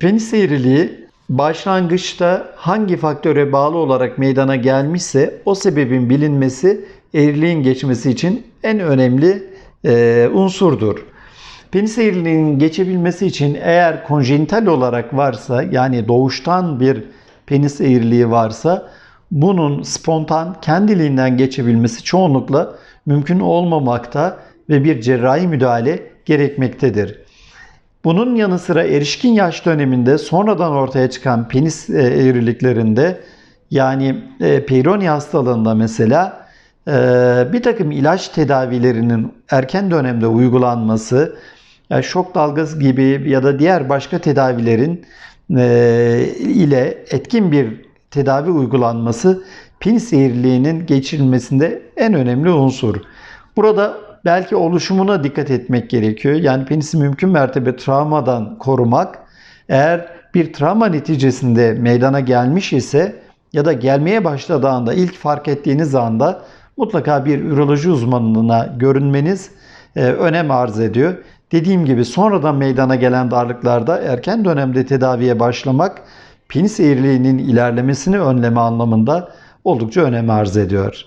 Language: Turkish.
Penis eğriliği başlangıçta hangi faktöre bağlı olarak meydana gelmişse o sebebin bilinmesi eğriliğin geçmesi için en önemli e, unsurdur. Penis eğriliğinin geçebilmesi için eğer konjenital olarak varsa yani doğuştan bir penis eğriliği varsa bunun spontan kendiliğinden geçebilmesi çoğunlukla mümkün olmamakta ve bir cerrahi müdahale gerekmektedir. Bunun yanı sıra erişkin yaş döneminde sonradan ortaya çıkan penis e, eğriliklerinde yani e, Peyronie hastalığında mesela e, bir takım ilaç tedavilerinin erken dönemde uygulanması, yani şok dalgası gibi ya da diğer başka tedavilerin ile etkin bir tedavi uygulanması penis eğriliğinin geçirilmesinde en önemli unsur. Burada belki oluşumuna dikkat etmek gerekiyor. Yani penisi mümkün mertebe travmadan korumak. Eğer bir travma neticesinde meydana gelmiş ise ya da gelmeye başladığı anda ilk fark ettiğiniz anda mutlaka bir üroloji uzmanına görünmeniz e, önem arz ediyor. Dediğim gibi sonradan meydana gelen darlıklarda erken dönemde tedaviye başlamak penis eğriliğinin ilerlemesini önleme anlamında oldukça önem arz ediyor.